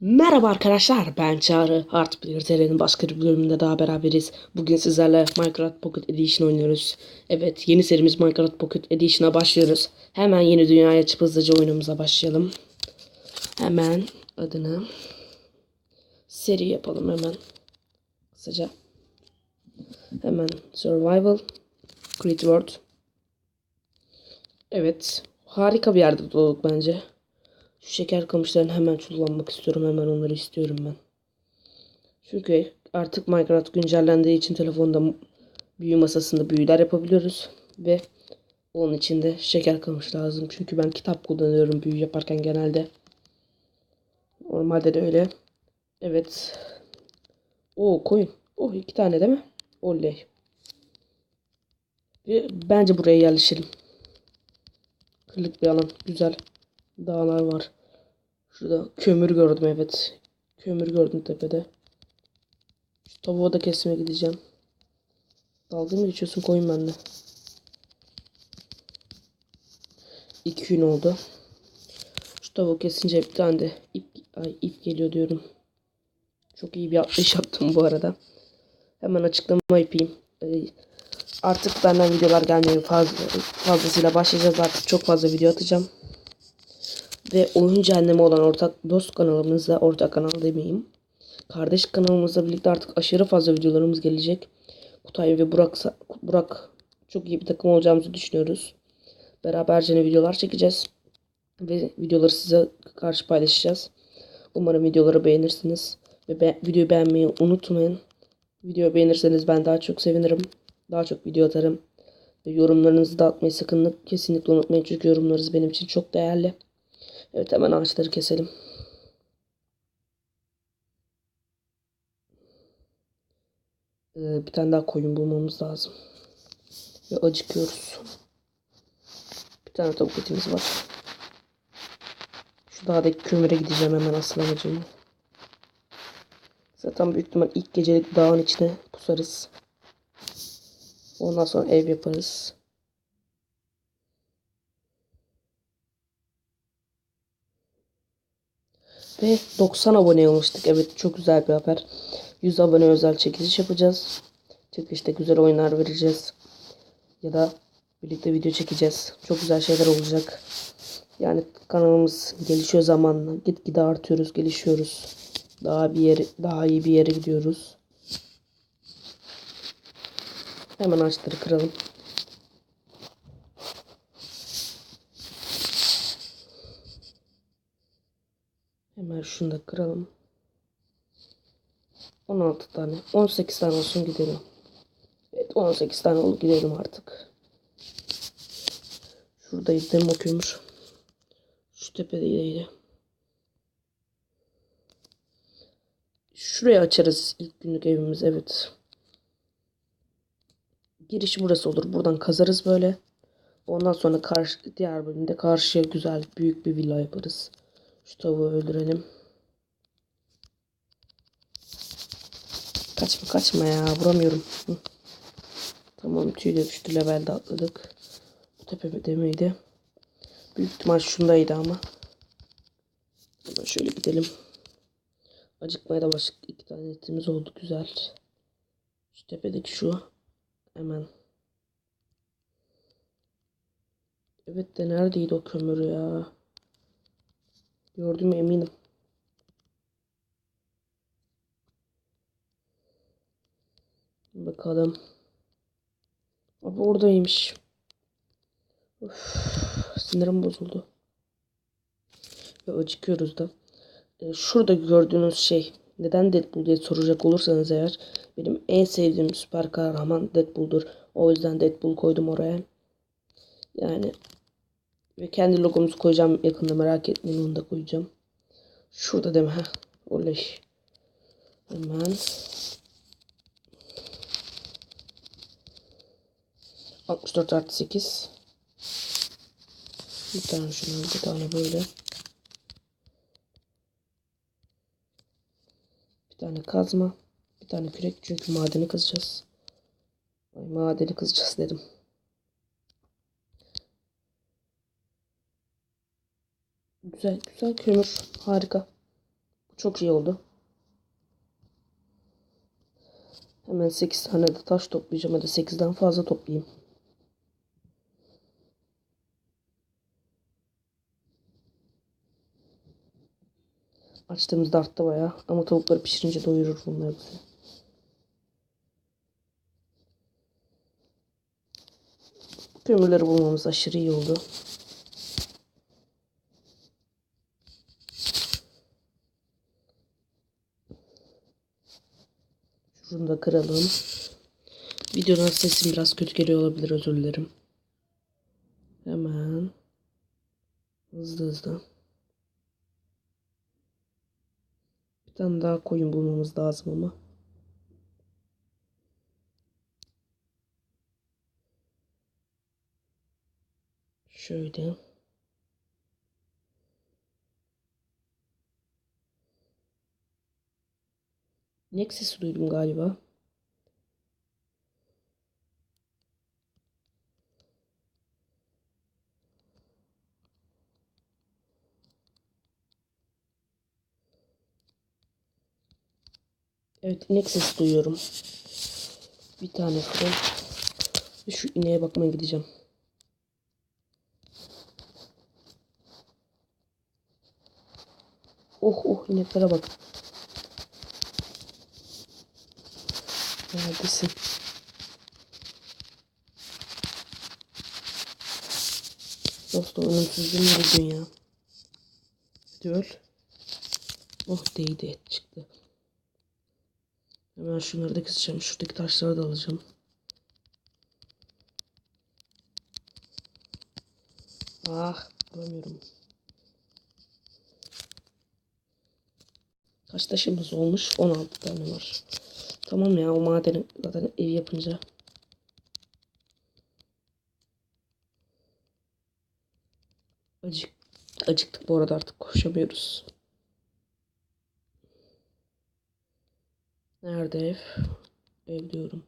Merhaba arkadaşlar ben Çağrı Heartbreaker TR'nin başka bir bölümünde daha beraberiz. Bugün sizlerle Minecraft Pocket Edition oynuyoruz. Evet yeni serimiz Minecraft Pocket Edition'a başlıyoruz. Hemen yeni dünyaya açıp hızlıca oyunumuza başlayalım. Hemen adını seri yapalım hemen. Kısaca. Hemen Survival Create World. Evet harika bir yerde doğduk bence. Şu şeker kamışlarını hemen kullanmak istiyorum. Hemen onları istiyorum ben. Çünkü artık Minecraft güncellendiği için telefonda büyü masasında büyüler yapabiliyoruz. Ve onun için de şeker kamış lazım. Çünkü ben kitap kullanıyorum büyü yaparken genelde. Normalde de öyle. Evet. O koyun. Oh iki tane değil mi? Oley. Ve bence buraya yerleşelim. Kırlık bir alan. Güzel. Dağlar var. Şurada kömür gördüm evet. Kömür gördüm tepede. Şu tavuğu da kesmeye gideceğim. Dalga mı geçiyorsun koyun bende. İki gün oldu. Şu tavuğu kesince bir tane de ip, ay, ip geliyor diyorum. Çok iyi bir atlayış yaptım bu arada. Hemen açıklama yapayım. Ee, Artık benden videolar gelmeye fazla, fazlasıyla başlayacağız. Artık çok fazla video atacağım ve oyun cehennemi olan ortak dost kanalımızla ortak kanal demeyeyim. Kardeş kanalımızla birlikte artık aşırı fazla videolarımız gelecek. Kutay ve Burak, Burak çok iyi bir takım olacağımızı düşünüyoruz. Beraberce videolar çekeceğiz. Ve videoları size karşı paylaşacağız. Umarım videoları beğenirsiniz. Ve be videoyu beğenmeyi unutmayın. Videoyu beğenirseniz ben daha çok sevinirim. Daha çok video atarım. Ve yorumlarınızı da atmayı sakın kesinlikle unutmayın. Çünkü yorumlarınız benim için çok değerli. Evet hemen ağaçları keselim. Ee, bir tane daha koyun bulmamız lazım. Ve acıkıyoruz. Bir tane tavuk etimiz var. Şu dağdaki kömüre gideceğim hemen asıl amacım. Zaten büyük ihtimal ilk gecelik dağın içine pusarız. Ondan sonra ev yaparız. Ve 90 abone olmuştuk. Evet çok güzel bir haber. 100 abone özel çekiliş yapacağız. Çekilişte güzel oyunlar vereceğiz. Ya da birlikte video çekeceğiz. Çok güzel şeyler olacak. Yani kanalımız gelişiyor zamanla. Gitgide artıyoruz, gelişiyoruz. Daha bir yere, daha iyi bir yere gidiyoruz. Hemen ağaçları kıralım. Hemen şunu da kıralım. 16 tane. 18 tane olsun gidelim. Evet 18 tane oldu gidelim artık. Şuradaydı değil mi o kömür? Şu tepedeydi. Şuraya açarız ilk günlük evimiz evet. Giriş burası olur. Buradan kazarız böyle. Ondan sonra karşı diğer bölümde karşıya güzel büyük bir villa yaparız. Şu tavuğu öldürelim. Kaçma kaçma ya vuramıyorum. Hı. Tamam tüy de düştü levelde atladık. Bu tepe demeydi. Büyük ihtimal şundaydı ama. Hemen şöyle gidelim. Acıkmaya da başladık. iki tane etimiz oldu güzel. Şu tepedeki şu. Hemen. Evet de neredeydi o kömür ya? Gördüm eminim. Bakalım. Abi oradaymış. Uf, sinirim bozuldu. Ve acıkıyoruz da. Ee, şurada gördüğünüz şey neden Deadpool diye soracak olursanız eğer benim en sevdiğim süper kahraman Deadpool'dur. O yüzden Deadpool koydum oraya. Yani ve kendi logomuzu koyacağım yakında merak etmeyin onu da koyacağım. Şurada mi? Heh. Oley. Hemen. Altmış dört artı sekiz. Bir tane şundan bir tane böyle. Bir tane kazma. Bir tane kürek çünkü madeni kazacağız. Ay madeni kazacağız dedim. Güzel güzel kömür. Harika. Çok iyi oldu. Hemen 8 tane de taş toplayacağım. Hadi 8'den fazla toplayayım. Açtığımızda arttı bayağı. Ama tavukları pişirince doyurur bunlar bizi. Kömürleri bulmamız aşırı iyi oldu. Şunu da kıralım. Videonun sesim biraz kötü geliyor olabilir özür dilerim. Hemen. Hızlı hızlı. Bir tane daha koyun bulmamız lazım ama. Şöyle. İnek sesi duydum galiba. Evet inek sesi duyuyorum. Bir tane. Ve şu ineğe bakmaya gideceğim. Oh oh ineklere bak. Neredesin? Dostum ölümsüzlüğümü buldun ya. Hadi öl. Oh değdi et çıktı. Hemen şunları da keseceğim. Şuradaki taşları da alacağım. Ah bulamıyorum. Kaç taşımız olmuş? 16 tane var. Tamam ya o madeni zaten ev yapınca. Acık, acıktık bu arada artık koşamıyoruz. Nerede ev? Ev diyorum.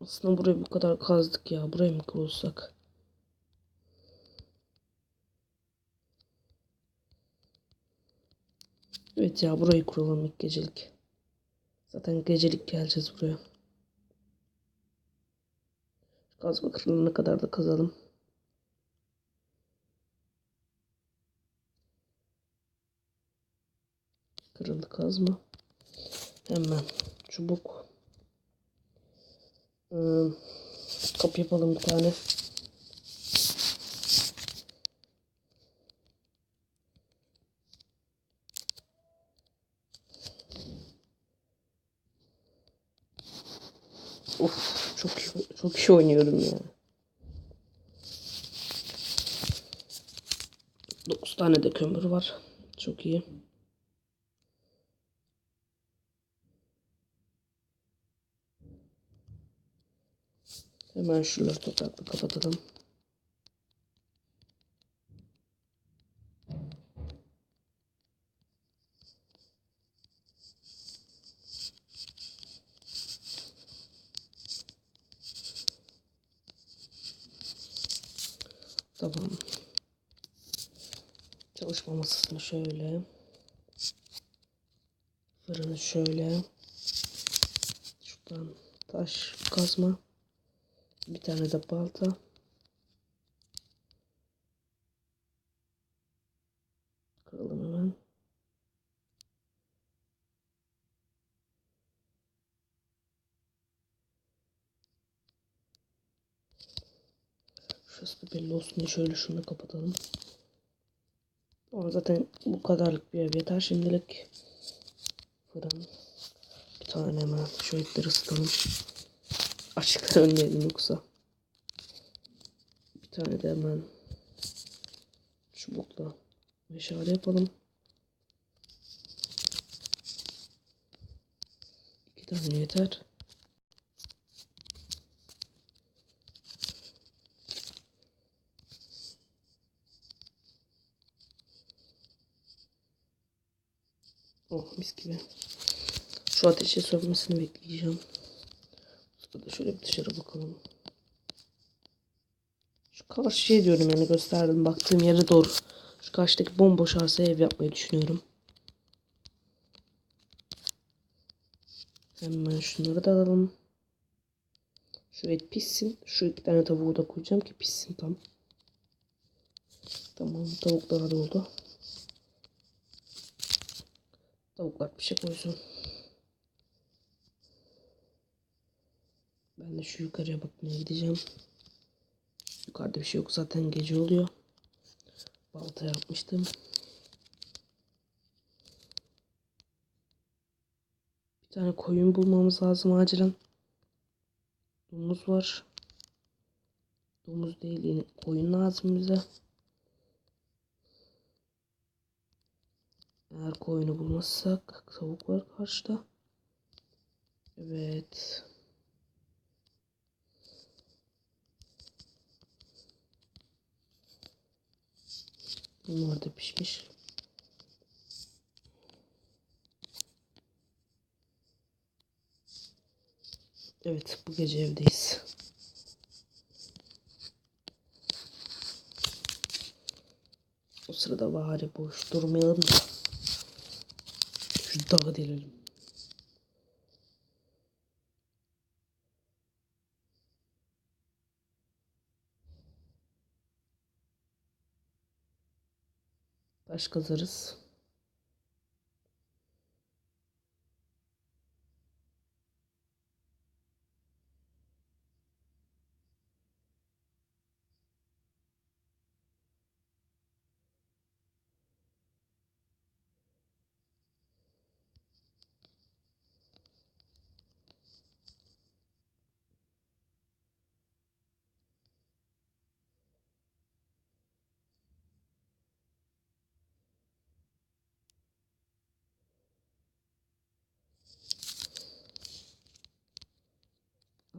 Aslında burayı bu kadar kazdık ya. Burayı mı kurulsak? Evet ya burayı kuralım ilk gecelik. Zaten gecelik geleceğiz buraya. Kazma kırılana kadar da kazalım. Kırıldı kazma. Hemen çubuk. Hmm, kapı yapalım bir tane. Of çok iyi oynuyorum ya. 9 tane de kömür var. Çok iyi. Hemen şuraları toprakla kapatalım. Tamam. Çalışma masasını şöyle. Fırını şöyle. Şuradan taş kazma. Bir tane de balta. Kıralım hemen. Şurası da belli olsun diye şöyle şunu kapatalım. Ama zaten bu kadarlık bir ev yeter şimdilik. Fırın. Bir tane hemen şu etleri ısıtalım. Açıktan önleyelim yoksa. Bir tane de hemen çubukla meşale yapalım. İki tane yeter. Oh mis gibi. Şu ateşe sönmesini bekleyeceğim. Burada şöyle bir dışarı bakalım. Şu karşıya diyorum yani gösterdim. Baktığım yere doğru. Şu karşıdaki bomboş arsaya ev yapmayı düşünüyorum. Hemen şunları da alalım. Şu et pişsin. Şu iki tane tavuğu da koyacağım ki pişsin tam. Tamam tavuklar da oldu. Tavuklar pişe koysun. Ben de şu yukarıya bakmaya gideceğim. Yukarıda bir şey yok zaten gece oluyor. Balta yapmıştım. Bir tane koyun bulmamız lazım acilen. Domuz var. Domuz değil yine koyun lazım bize. Eğer koyunu bulmazsak tavuk var karşıda. Evet. Bunlar da pişmiş. Evet bu gece evdeyiz. O sırada bari boş durmayalım da. Şu dağı delelim. Taş kazarız.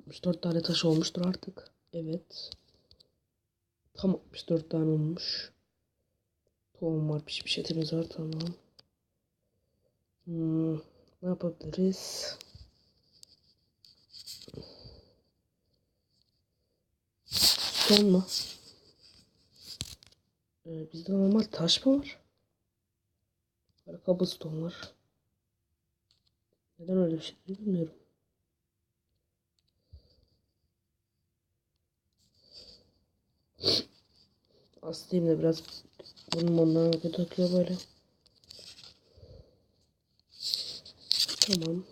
Altmış dört tane taş olmuştur artık. Evet. Tam 64 tane olmuş. Tohum var, pişmiş etimiz var tamam. Hmm, ne yapabiliriz? Son mu? Ee, bizde normal taş mı var? Böyle cobblestone var. Neden öyle bir şey bilmiyorum. Aslıyım da biraz bunun ondan kötü akıyor böyle. Tamam.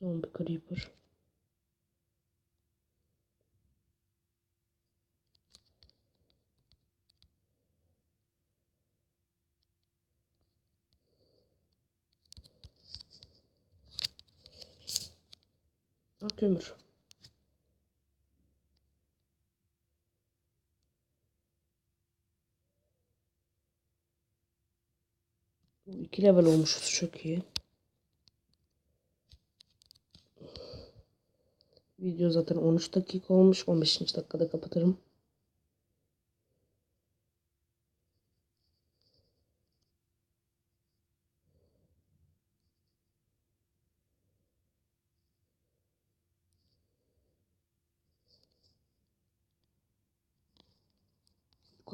Zombie creeper. Kömür. İki level olmuşuz çok iyi. Video zaten 13 dakika olmuş. 15. dakikada kapatırım.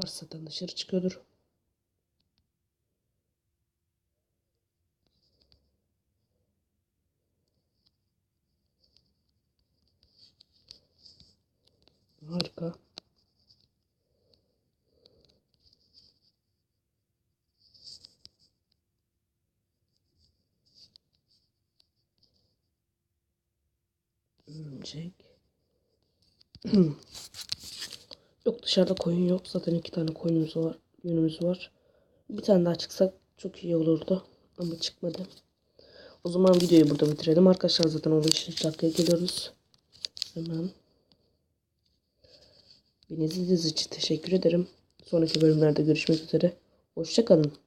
Zaten dışarı çıkıyordur. Harika. Örümcek. yok dışarıda koyun yok. Zaten iki tane koyunumuz var. Yünümüz var. Bir tane daha çıksak çok iyi olurdu. Ama çıkmadı. O zaman videoyu burada bitirelim. Arkadaşlar zaten 15. dakikaya geliyoruz. Hemen. Beni izlediğiniz için teşekkür ederim. Sonraki bölümlerde görüşmek üzere. Hoşçakalın.